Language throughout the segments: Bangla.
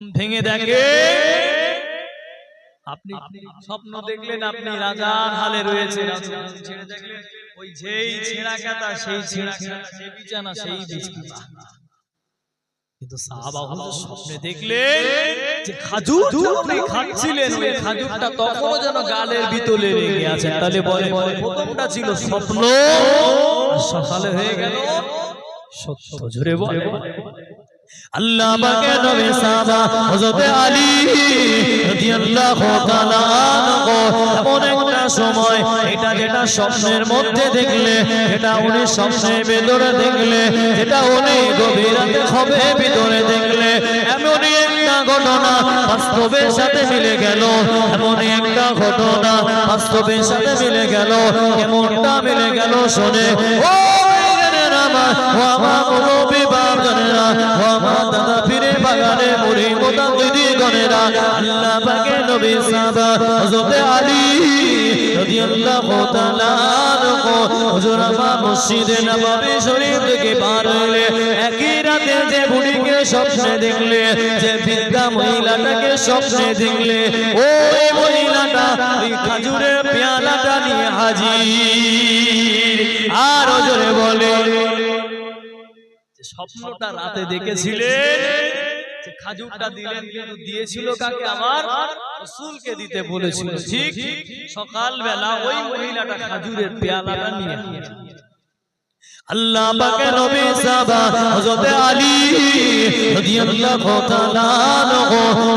ভেঙে দেখে আপনি স্বপ্ন দেখলেন আপনি রাজার হালে রয়েছে ছেড়ে দেখলেন ওই যেই ছেঁড়া কাটা সেই ছেঁড়া সেই বিছানা সেই বিছানা। কিন্তু সাহাবা হুজুর স্বপ্নে দেখলেন যে খাজুর আপনি খাচ্ছিলেন ওই খাজুরটা তখনও যেন গালের ভিতরে লেগে আছে। তাহলে বলে প্রথমটা ছিল স্বপ্ন। সকালে হয়ে গেল। সত্য জোরে বলে। আল্লাহ নবী সাহাবা হযরত আলী রাদিয়াল্লাহু তাআলা এমন একটা সময় এটা যেটা স্বপ্নের মধ্যে দেখলে এটা উনি স্বপ্নের ভেতরে দেখলে যেটা উনি গভীর রাতে হবে ভিতরে দেখলে এমনই একটা ঘটনা বাস্তবের সাথে মিলে গেল এমনই একটা ঘটনা বাস্তবের সাথে মিলে গেল কেমনটা মিলে গেল শোনে। ও আল্লাহ নবী হযরত আলী রাদিয়াল্লাহু তাআলা মসজিদে নববী হইলে, একই রাতে যে বুড়িকে স্বপ্নে দেখলে যে মহিলাটাকে স্বপ্নে দেখলে মহিলাটা ওই পেয়ালাটা নিয়ে হাজির। আর জোরে বলে স্বপ্নটা রাতে দেখেছিলেন খাজুরটা দিলেন কিন্তু দিয়েছিল কাকে? আমার রাসূলকে দিতে বলেছিল। ঠিক সকাল বেলা ওই মহিলাটা খাজুরের পেয়ালাটা নিয়ে আল্লাহ পাকের নবী সাহাবা হযরত আলী রাদিয়াল্লাহু তাআলা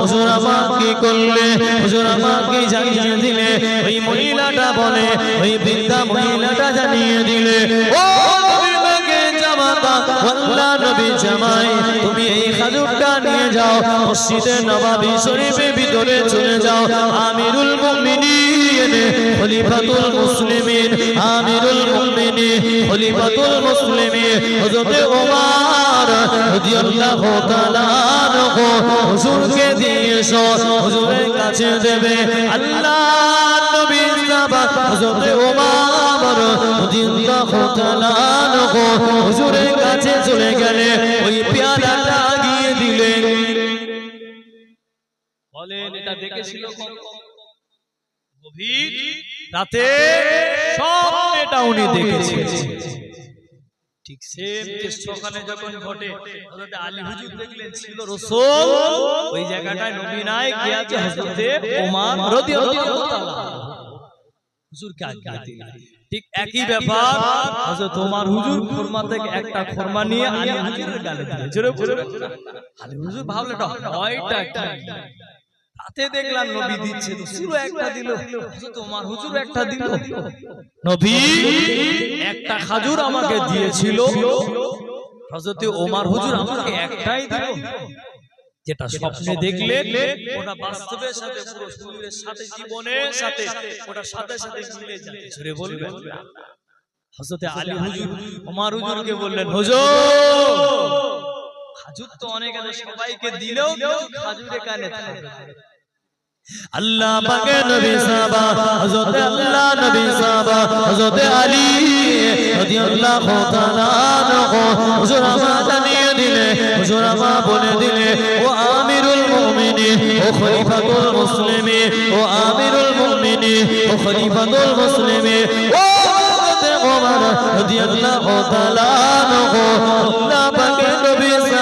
হুজুর আমার কি করলে? হুজুর আমার কি জানিয়ে দিলে। ওই মহিলাটা বলে ওই বৃদ্ধা মহিলাটা জানিয়ে দিলে। ও নবী পাকে জামাতা আল্লাহ নবী জামাই। খাজুরটা নিয়ে যাও, মসজিদে নববী শরীফের ভিতরে চলে যাও। আমিরুল মুমিনিন, খলিফাতুল মুসলিমিন, আমিরুল মুমিনিন, খলিফাতুল মুসলিমিন। হযরত ওমর রাদিয়াল্লাহু তাআলা আনহু, হুজুরকে দিয়েছ হুজুরের কাছে দেবে। আল্লাহ নবী সাহাবা, হযরত ওমর রাদিয়াল্লাহু তাআলা আনহু, হুজুরের কাছে চলে গেলে ওই পেয়ালাটা এটা দেখেছিল গভীর রাতে সব এটা উনি দেখেছিলেন ঠিক সেম সকালে যখন ঘটে হযরত আলী হুজুর দেখলেন ছিল রাসূল। ওই জায়গাটায় নবী নাই কে আছে হযরত ওমর রাদিয়াল্লাহু তাআলা। হুজুর কে আজ্ঞা ঠিক একই ব্যাপার হযরত ওমর হুজুর খুরমা থেকে একটা খুরমা নিয়ে আলী হুজুরের গালে দিলেন। জোরে বলে আলী হুজুর ভাবলে এটা হয়টা কি? রাতে দেখলাম নবী দিচ্ছে তো একটা দিল। ওমর হুজুর একটা দিল। নবী একটা খাজুর আমাকে দিয়েছিল। হযরত ওমর হুজুর আমাকে একটাই দিল। যেটা স্বপ্নে দেখলে ওটা বাস্তবের সাথে পুরো শরীরের সাথে জীবনের সাথে ওটা সাথে সাথে মিলে যায়। জোরে বলবেন হযরত আলী হুজুর ওমর হুজুরকে বললেন হুজুর! খাজুর তো অনেক আছে সবাইকে দিলেও খাজুরে কানে থাকবে। আল্লাহ পাকে নবী সাহাবা হযরত আল্লাহ নবী সাহাবা হযরত আলী রাদিয়াল্লাহু তাআলা আনহু হুজুর আমা জানিয়ে দিলে হুজুর আমা বলে দিলে ও আমিরুল মুমিনিন ও খলিফাতুল মুসলিমিন ও আমিরুল মুমিনিন ও খলিফাতুল মুসলিমিন ও হযরত ওমর রাদিয়াল্লাহু তাআলা আনহু আল্লাহ